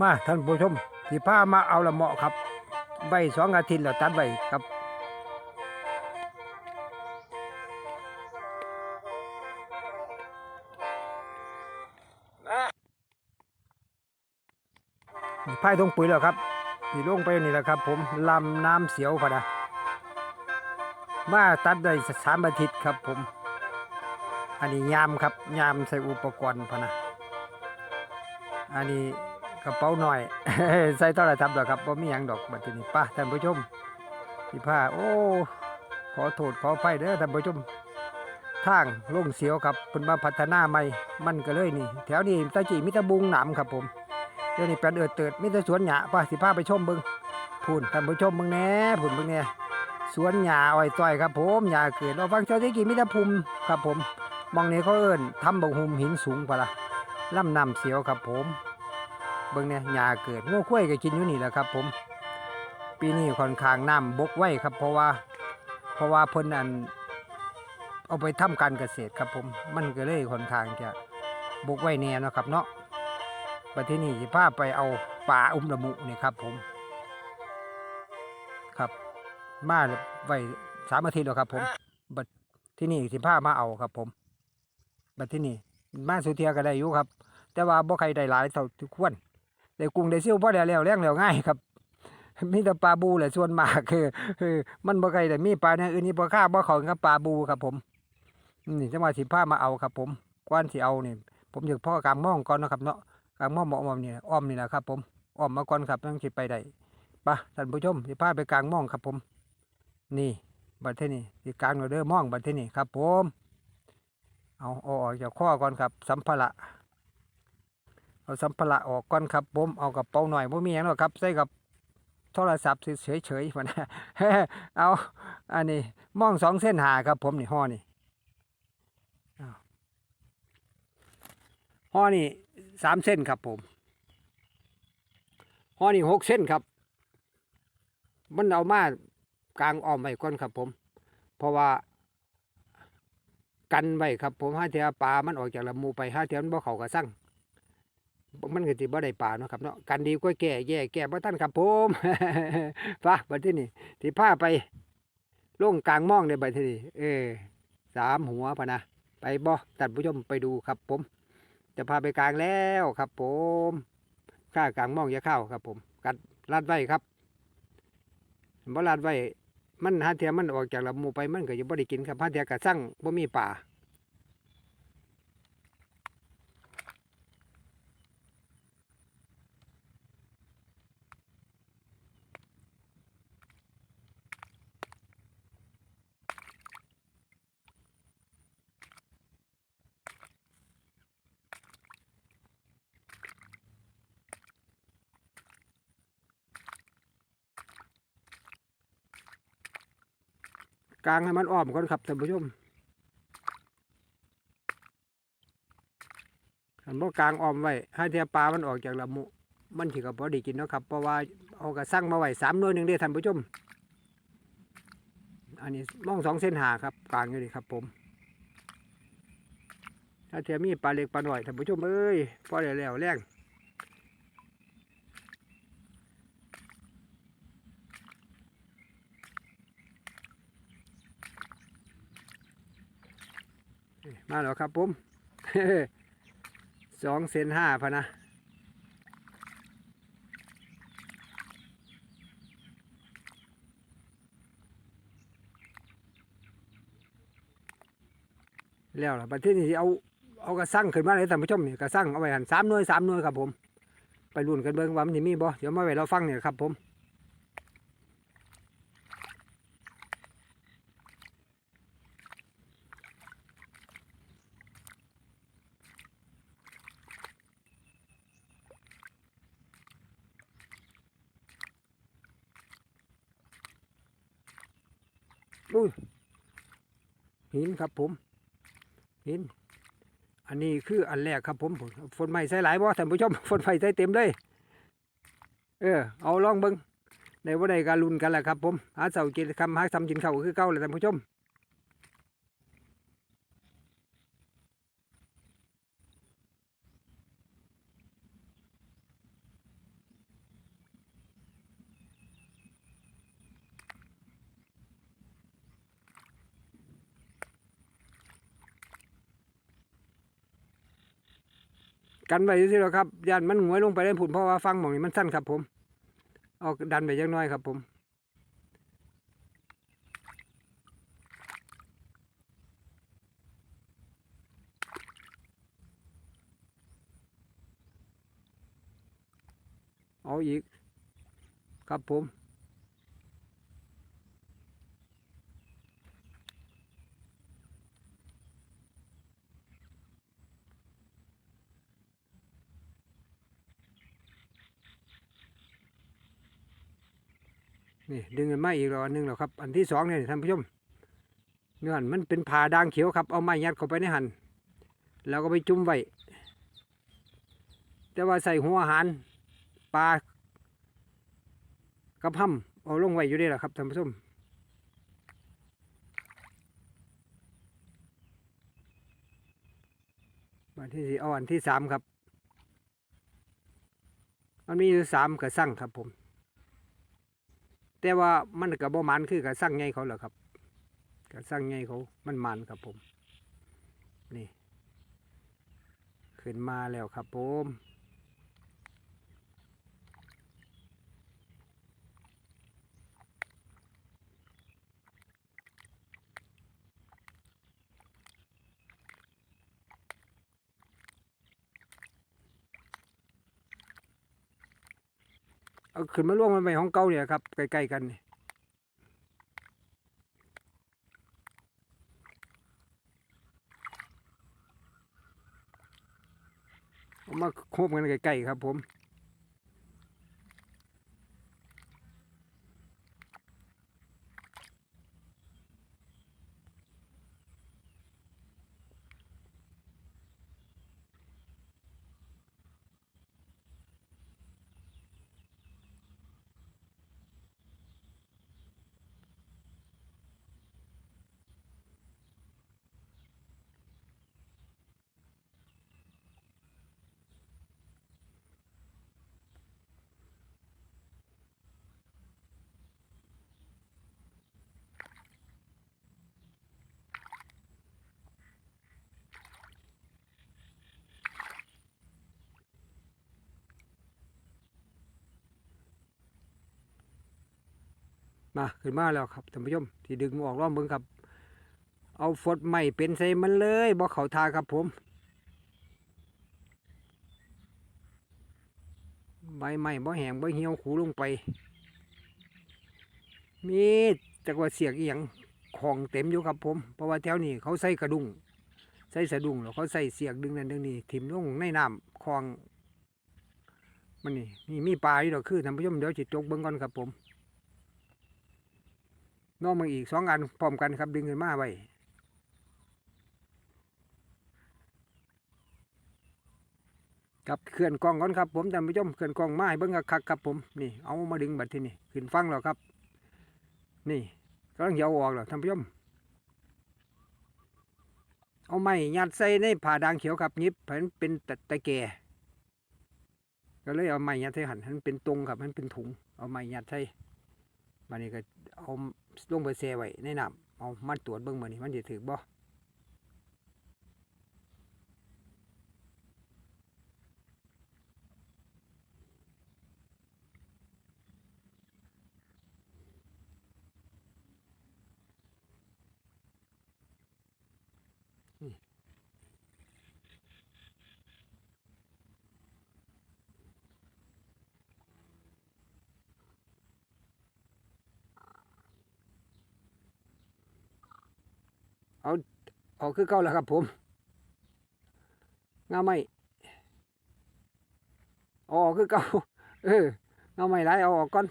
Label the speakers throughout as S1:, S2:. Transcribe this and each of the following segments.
S1: มาท่านผู้ชมสิพามาเอาละเหมาะครับใบสองอาทิตย์แล้วตัดใบครับนี่ายตรงปุ๋ยแล้วครับที่ลงไปนี่แหละครับ ผมลำน้ำเสียวพะนะมาตัดได้สามอาทิตย์ครับ ผม อันนี้ยามครับยามใส่อุปกรณ์พะนะอันนี้ กระเป๋าหน่อย ใส่เท่าไรทำดอกครับว่มีหยังดอกบัดนี้ป้าท่านผู้ชมพี่ผ้าโอ้ขอโทษขอไฟเด้อท่านผู้ชมทางลงเสียวครับเพิ่นมาพัฒนาใหม่มันก็เลยนี่ แถวนี้ตะจีมิตรบุงหนามครับผมเดี๋ยวนี้แปลนเอิดเติดมิตรสวนหญ้าป้าสิพาไปชมเบิ่งพูนท่านผู้ชมเบิ่งแน่พูนเบิ่งแหน่สวนหญ้าอ้อยต้อยครับผมหญ้าเกิดเราฟังเจ้าที่กี่มิตรภูมิครับผมมองนี้เขาเอิ้นทำบักหุมหินสูงพะละลำน้ำเสียวครับผม เบิ่งเนี่ยหญ้าเกิดงูข้วยก็กินอยู่นี่แหละครับ ผม ปีนี้ค่อนข้างน้ำบกไว้ครับ เพราะว่า เพราะว่าเพิ่นอัน เอาไปทำการเกษตรครับ ผม มันก็เลยค่อนข้างจะบกไว้แน่นะครับ เนาะประเทศนี้สิพาไปเอาป่าอุ้มละมุนี่ครับ ผม ครับมาไว้สามอาทิตย์แล้วครับ ผมบัดที่นี่สิพามาเอาครับ ผมบัดที่นี่มาสุเทียก็ได้อยู่ครับ แต่ว่าบ่ใครได้หลายเท่าที่ควร ได้กุ้งได้ซิ่วพอได้แล้วแรงแล้วง่ายครับมีแต่ปลาบูแหละส่วนมากคือคือมันบ่ใครได้มีปลาในอื่นนี่บ่ค่าบ่เขากับปลาบูครับผมนี่จังหวะสิพามาเอาครับผมก่อนสิเอานี่ผมอยากพ่อกลางม่องก่อนนะครับเนาะกลางม่องหมอ้อมนี่อ้อมนี่แหละครับ ผมอ้อมมาก่อนครับต้องสิไปได้ไปะท่านผู้ชมสิพาไปกลางม่องครับผม นี่บัดเทนี่สิกลางเราเด้อม่องบัดเทนี่ครับ ผม เอาเอาออกจากข้อก่อนครับ สัมภาระ เอาสัมภาระออกก่อนครับผมเอากระเป๋าหน่อยผมมีอย่างหรอกครับใส่กับโทรศัพท์เฉยๆมันเอาอันนี้มองสองเส้นหาครับผมนี่ห่อนี่อ้ห่อนี่สามเส้นครับผมห่อนี่หกเส้นครับ มันเอามากลางออมไว้ก่อนครับผม เพราะว่ากันไว้ครับผมห้าเทียปลามันออกจากลำมูไปห้าเทียมันบ่เขากระสั่ง มันก็สิบ่ได้ปลาเนาะครับเนาะกันดีกว่าแก่แย่แก่บ่ทันครับผมฟ้าบัดที่นี่ที่พาไปลงกลางม่องในบัดที่นี่เออสามหัวพะนะไปบ่ท่านผู้ชมไปดูครับผม จะพาไปกลางแล้วครับผมข้ากลางม่องอย่าเข้าครับ ผม กัดลาดไว้ครับบ่ลาดไว้มันหาเทียมันออกจากลำมูไปมันก็จะบ่ได้กินครับหาเทียกระสั่งบ่มีป่า กลางให้มันอ้อมก่อนครับท่านผู้ชมขันบ่กลางอ้อมไว้ให้เทียปลามันออกจากลำมุมันถือกับพอดีกินเนาะครับ เพราะว่าเอากระสั่งมาไว้สามหน่วยหนึ่งเด้ท่านผู้ชม อันนี้มองสองเส้นหาครับ กลางอยู่นี่ครับ ผม ถ้าเทียมีปลาเล็กปลาหน่อยท่านผู้ชมเอ้ยพอได้แล้วแรง มาแล้วครับผมสองเซนห้าพะนะแล้วล่ะบัดที่นี่สิเอาเอากระสั่งขึ้นมาเลยท่านผู้ชมนี่กระสั่งเอาไว้หันสามหน่วยสามหน่วยครับผม ไปรุ่นกันเบิ่งว่ามันสิมีบ่เดี๋ยวมาไว้เราฟังเนี่ยครับผม อุ้ยหินครับผมหินอันนี้คืออันแรกครับผมฝนใหม่ใส่หลายบ่ท่านผู้ชมฝนใหม่ใส่เต็มเลย เออ เอาลองเบิ้งในวันใดการลุนกันแหละครับผมหาเสากินคำหาทำกินเข่าคือเก่าเลยท่านผู้ชม กันไว้ซื่อๆหรอครับยันมันหงวยลงไปได้ผุนเพราะว่าฟังหมองนี้มันสั้นครับ ผมเอาดันไปจักหน้อยครับ ผมเอาอีก ครับผม นี่ดึงกันมาอีกแล้วอันหนึงแล้วครับ อันที่สองเนี่ยท่านผู้ชมเนื้อหันมันเป็นผ่าด่างเขียวครับ เอาไม้ยัดเข้าไปในหันแล้วก็ไปจุ่มไว้แต่ว่าใส่หัวอาหารปลากระพั่มเอาลงไว้อยู่ได้แหละครับท่านผู้ชมวันที่สี่อาอันที่สามครับ มันมีอยู่สามกระสั่งครับผม แต่ว่ามันกับบ่มันคือกระสั่งไงเขาเหรอครับกระสั่งไงเขา มันมันครับผม นี่ ขึ้นมาแล้วครับผม เอาขึ้นมาล่วงมันไปของเก่าเนี่ยครับใกล้ๆกันนี่มาโคบกันใกล้ๆครับผม มาขึ้นมาแล้วครับท่านผู้ชมที่ดึงออกล้อมเบิ้งครับ เอาฟดใหม่เป็นใส่มันเลยบ่เขาทาครับผม ใบใหม่บ่แห้งบ่เหี่ยวขูลงไป มีจักว่าเสียกเอียงของเต็มอยู่ครับผม เพราะว่าแถวนี้เขาใส่กระดุงใส่สะดุ้งแล้วเขาใส่เสียกดึงนั่นดึงนี่ถิ่มลงในน้ำคลองมันนี่นี่มีปลาอยู่ดอกคือท่านผู้ชมเดี๋ยวจิตจกเบิ้งก่อนครับผม น้องมาอีกสองอันพร้อมกันครับ ดึงขึ้นมาไว้ครับเคลื่อนกล้องก่อนครับ ผมท่านผู้ชมเคลื่อนกล้องมาให้เบิ้งคักครับผมนี่เอามาดึงบัดที่นี่ขึ้นฟังแล้วครับ นี่กำลังเหยาออกแล้วท่านผู้ชมเอาไม้ยัดใส่ในผ่าด่างเขียวครับยิบให้มันเป็นตะตะแก่ก็เลยเอาไม้ยัดใส่หันมันเป็นตรงครับมันเป็นถุง เอาไม้ยัดใส่มานี่ก็เอา ลงไปแช่ไว้ในน้ำเอามันตรวจเบิ่งมือนี่มันจะถือบ่นี่ เอาอกคือเก่าแล้วครับผมงาไม่อ๋อคือเก่าเอองาไม่ไรเอาออกก่อน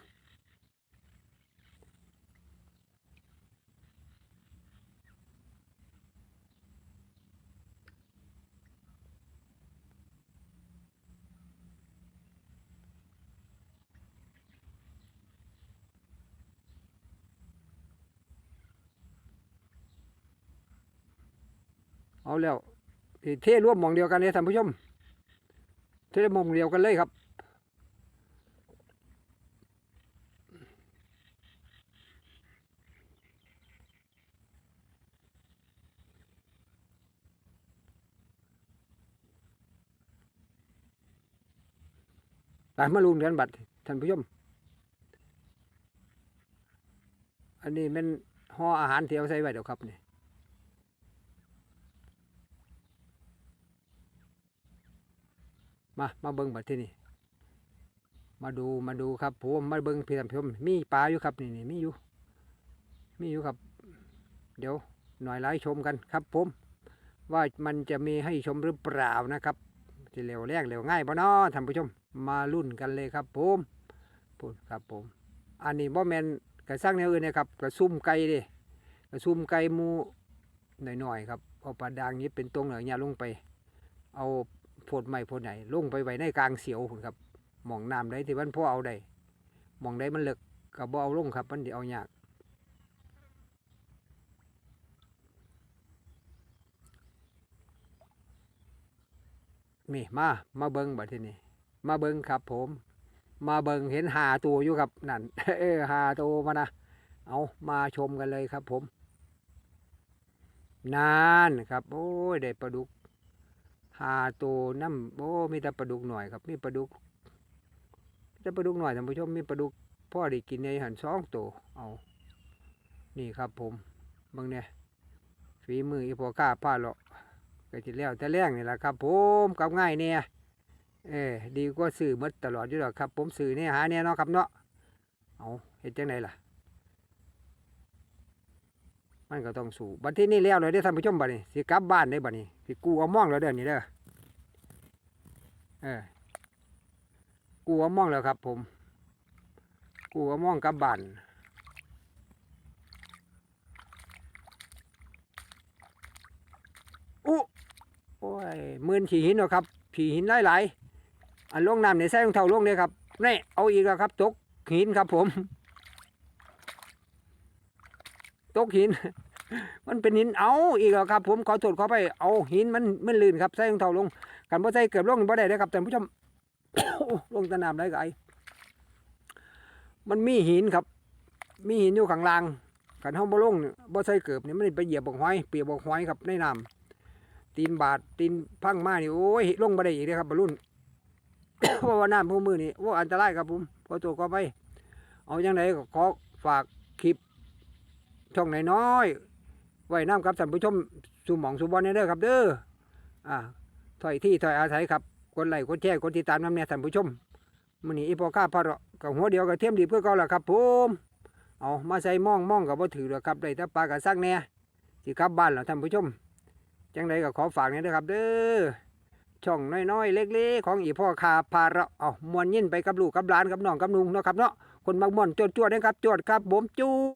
S1: เอาแล้วเทร่วมมองเดียวกันเลยท่านผู้ชมเทร่วมมองเดียวกันเลยครับไปมาลุ้นกันบัดท่านผู้ชม อันนี้เป็นห่ออาหารเที่เอาใส่ไว้เดี๋ยวครับนี่ มามาเบิ่งบัดที่นี่มาดูมาดูครับผมมาเบิ่งพี่ท่านผู้ชมมีปลาอยู่ครับนี่นี่มีอยู่ มีอยู่ครับ เดี๋ยวหน่อยไลฟ์ชมกันครับผม ว่ามันจะมีให้ชมหรือเปล่านะครับจะเร็วแรกเร็วง่ายบ่เนาะท่านผู้ชมมารุ่นกันเลยครับผมพูดครับผม อันนี้บ่แมนกระสร้างแนวอื่นนะครับกระซุ่มไก่เดิกระซุ่มไก่มูหน่อยๆครับเอาปลาดางนี้เป็นตรงเหนือเนี่ยลงไป เอา โพดไม้โพดไหนลงไปไว้ในกลางเสียวพุ่นครับหมองน้ำได้ที่มันพ่อเอาได้หมองได้มันเลึกก็บ่เอาลงครับ มันเดี๋ยวเอายากนี่มา มาเบิ้งบัดทีนี้มาเบิ้งครับผม มาเบิงเห็นหาตัวอยู่ครับนั่นเออหาตัวมานะเอามาชมกันเลยครับผมนานครับ โอ้ยได้ปลาดุก หาตัวน้ำโอ้มีแต่ปลาดุกหน่อยครับ มีปลาดุกมีแต่ปลาดุกหน่อยท่านผู้ชมมีปลาดุกพ่อได้กินในหันสองตัวเอา นี่ครับผมบิ่งเนี่ยฝีมืออีพอก้าป้าเลาะก็จิแล้วแต่แรงนี่แหละครับ ผมกับง่ายเนี่ยเออดีกว่าซื้อหมดตลอดอยู่หรอกครับ ผมซื้อเนี่ยหาเนี่ยเนาะครับเนาะเอาเห็นจังไดล่ะ มันก็ต้องสู้บัดที่นี่แล้วเลยได้ท่านผู้ชมบัดนี้สิกลับบ้านได้บัดนี้สิกูเอาม่องแล้วเด้อนี่เด้อเออกูเอาม่องแล้วครับ ผม กูเอาม่องกลับบ้านอู้โอ้ยมื่นขี่หินเนาะครับขี่หินหลายๆอันลงน้ำเนี่ยใส่งเท้าลงเลยครับนี่เอาอีกแล้วครับตกหินครับผม ตกหิน มันเป็นหินเอาอีกแล้วครับ ผมขอโทษขอไปเอาหินมันมันลื่นครับใส่รองเท้าลงกันบ่ใส่เกือบลงบ่ได้เลยครับท่านผู้ชมลงตะน้ำได้ไกมันมีหินครับ มีหินอยู่ข้างล่างกันเฮาบ่ลงเนี่ยบ่ใส่เกือบนี่มันไปเหยียบบกห้อยเปียกบกห้อยครับในน้ำตีนบาดตีนพังมานี่โอ้ยลงบ่ได้อีกเลยครับบรรลุนเพราะว่าน้ำพวกมือนี่ว่าอันตรายครับผมขอตัวก็ไป เอาอย่างไรก็ขอฝาก ช่องไหนน้อยๆไว้น้ำกับท่านผู้ชมสู่หมองสู่บอลเนี่ยเด้อครับเด้ออ่าถอยที่ถอยอาศัยครับกดไลค์กดแชร์กดติดตามน้ำเนี่ยท่านผู้ชมมันนี่อีพอข้าพาระกับหัวเดียวกับเทียมดีเพื่อเก่าละครับผมเอามาใส่ม่องม่องกับว่าถือหรอครับได้แต่ปลากับซักแน่สิครับบ้านเหรอท่านผู้ชมจังไรก็ขอฝากเนี่ยเด้อครับ เด้อช่องน้อยๆ เล็กๆ ของอีพ่อคาพาราเอามวนยินไปกับลูกกับหลานกับน้องกับนุงเนาะครับเนาะคนบางม่วนจวดๆนะครับจวดครับผมจู